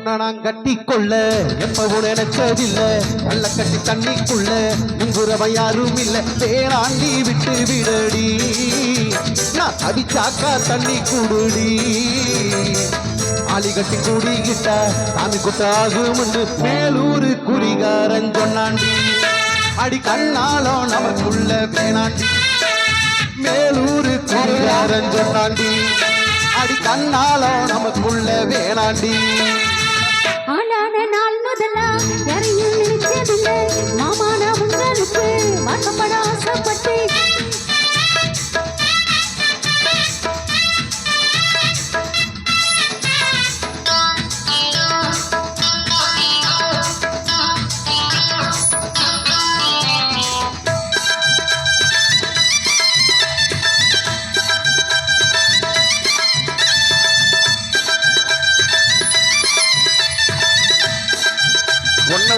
உன்னை நான் கட்டிக்கொள்ள. எப்பவும் நினைச்சதில்ல. கள்ள கட்டி தண்ணிக்குள்ள. முங்குறவன் யாரும் இல்லை. பேராண்டி விட்டு விடடி. நான் அடிச்சாக்கா தண்ணி கூடுடி. ஆளி கட்டி கூடிக்கிட்ட சாமி குத்தாகும்னு மேலூர் குறிகாரன் சொன்னாண்டி அடி கண்ணாலோ நமக்குள்ள வேணாண்டி மேலூர் குறிகாரன் சொன்னாண்டி அடி கண்ணாலோ நமக்குள்ள வேணாண்டி. நாள் யாரையும் நினைச்சதில்லை. மாமா நான் உங்களுக்கு வாக்கப்பட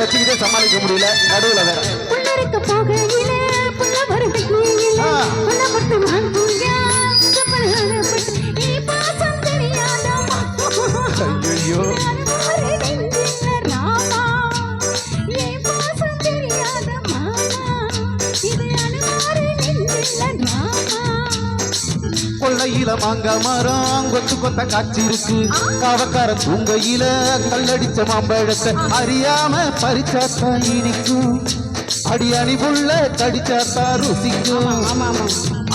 வச்சுக்கிட்டே சமாளிக்க முடியல. நடுவுல வேற. கொள்ளையில மாங்க மரம் கொத்து கொத்த காட்சி இருக்கு. காவக்கார தூங்கையில கல்லடிச்ச மாம்பழத்தை அறியாம பறிச்சாத்தான் இனிக்கும். அடியணி புள்ள கடிச்சாத்தான் ருசிக்கும்.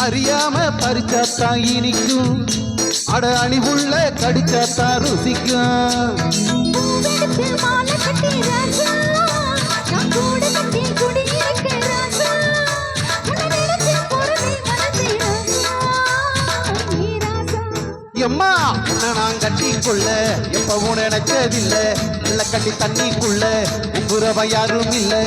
அறியாம பறிச்சாத்தான் இனிக்கும். அட அணி புள்ள கடிச்சாத்தான் ருசிக்கும். எம்மா உன்னை நான் கட்டிக்குள்ள? எப்பவும் நினைச்சதில்லை நல்ல கட்டி தண்ணிக்குள்ள. உங்குறவ யாரும் இல்லை.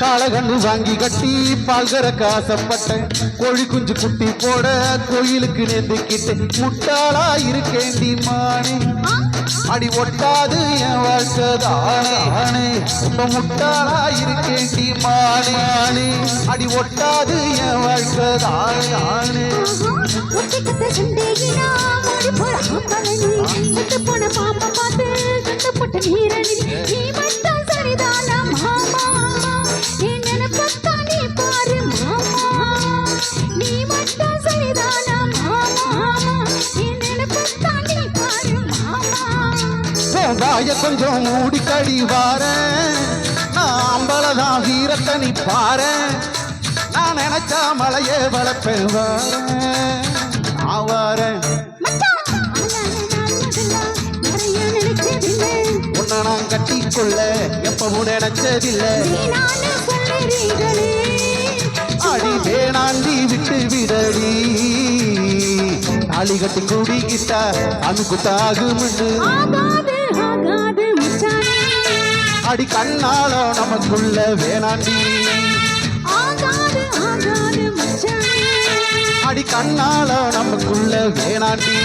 காலகண்ணு வாங்கி கட்டி பால் கறக்க ஆசைப்பட்டேன் கோழி குஞ்சு குட்டி போட கோயிலுக்கு நேர்ந்துக்கிட்டு முட்டாளா இருக்கேண்டி மானே. அடி ஒட்டாது என் வாழ்க்கை தானே. ரொம்ப முட்டாளா இருக்கேண்டி மானே. மானே. அடி ஒட்டாது என் வாழ்க்கை தானே. ஒட்டிக்கத்த போன பாம்பை பார்த்து கட்டப்பட்ட நீரணி வாய கொஞ்சம் மூடி வாரேன் நான் அம்பலதான் வீரத்தை நீ பாரேன் நான் நினைச்சா மலையே வளர்ப்பேன் வாரேன் நான் உன்னை நான் கட்டிக்கொள்ள எப்பவும் நினைச்சதில்லை. அடி வேணாண்டி விட்டு விடடி. தாலி கட்டி கூடிக்கிட்டா அணுக்கு தாகுமுன்னு அடி கண்ணாலோ நமக்குள்ள வேணாண்டி. ஆகாது ஆகாது மச்சானே. அடி கண்ணாலோ நமக்குள்ள வேணாண்டி.